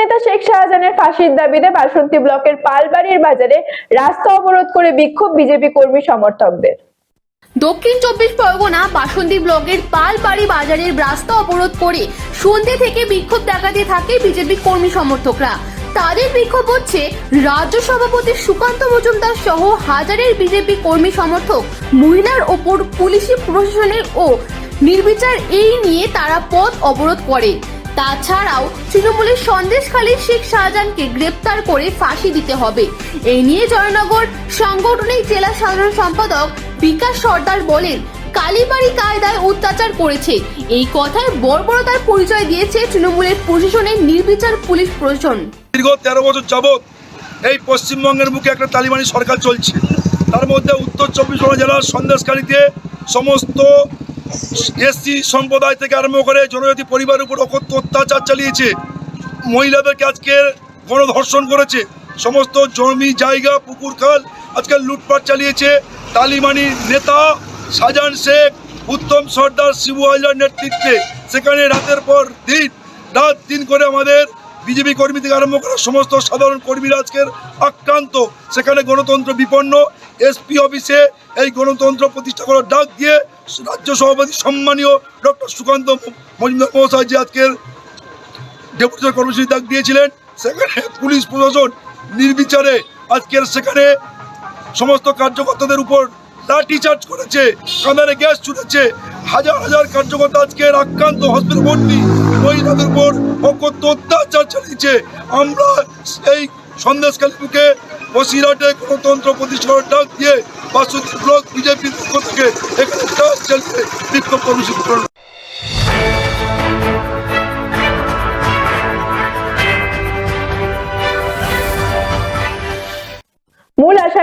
নেতা শেখ শাহজাহানের ফাঁসির দাবিতে বাসন্তী ব্লকের পালবাড়ির বাজারে রাস্তা অবরোধ করে বিক্ষোভ বিজেপি কর্মী সমর্থকদের। দক্ষিণ চব্বিশ পরগনা বাসন্তী ব্লকের পালবাড়ি বাজারের রাস্তা অবরোধ করে সন্ধ্যে থেকে বিক্ষোভ দেখাতে থাকে বিজেপি কর্মী সমর্থকরা। তাদের বিক্ষোভ হচ্ছে রাজ্য সভাপতি সুকান্ত মজুমদার সহ হাজারের বিজেপি কর্মী সমর্থক, মহিলার ওপর পুলিশি প্রশাসনের ও নির্বিচার এই নিয়ে তারা পথ অবরোধ করে। তাছাড়াও তৃণমূলের সন্দেশখালী শেখ শাহজাহানকে গ্রেপ্তার করে ফাঁসি দিতে হবে। এই নিয়ে জয়নগর সাংগঠনিক জেলা সাধারণ সম্পাদক বিকাশ সর্দার বলেন, কালীবাড়ি কায়দায় অত্যাচার করেছে। এই কথায় বর্বরতার পরিচয় দিয়েছে তৃণমূলের প্রশাসনের নির্বিচার পুলিশ প্রশাসন। দীর্ঘ তেরো বছর যাবৎ এই পশ্চিমবঙ্গের মুখে একটা তালিবানি সরকার চলছে। তার মধ্যে উত্তর চব্বিশ পরগনা জেলার সন্দেশকারীতে সমস্ত এসসি সম্প্রদায় থেকে আরম্ভ করে জনজাতি পরিবারের উপর অকথ্য অত্যাচার চালিয়েছে। মহিলাদেরকে আজকে গণধর্ষণ করেছে। সমস্ত জমি, জায়গা, পুকুর, খাল আজকে লুটপাট চালিয়েছে তালিবানি নেতা শাহজাহান শেখ, উত্তম সর্দার শিবু হাজার নেতৃত্বে। সেখানে রাতের পর দিন, রাত দিন করে আমাদের বিজেপি কর্মী থেকে আরম্ভ করে সমস্ত সাধারণ কর্মীরা আজকের আক্রান্ত। সেখানে গণতন্ত্র বিপন্ন এসপি অফিসে এই গণতন্ত্র প্রতিষ্ঠা করার ডাক দিয়ে রাজ্য সভাপতি সম্মানীয় ডক্টর সুকান্ত মজুমদার মহাশয় যে আজকের ডেপুটেশন কর্মসূচি ডাক দিয়েছিলেন, সেখানে পুলিশ প্রশাসন নির্বিচারে আজকের সেখানে সমস্ত কার্যকর্তাদের উপর লাঠি চার্জ করেছে কাঁদারে গ্যাস ছুটেছে। হাজার হাজার কার্যকর্তা আজকের আক্রান্ত হসপিটাল ভর্তি। মহিলাদের উপর অকথ্য অত্যাচার চালিয়েছে। আমরা এই সন্দেশকালী বুকে বসিরহাটে গণতন্ত্র প্রতিষ্ঠানের ডাক দিয়ে বাসন্তী ব্লক বিজেপির পক্ষ থেকে একটি বিক্ষোভ কর্মসূচি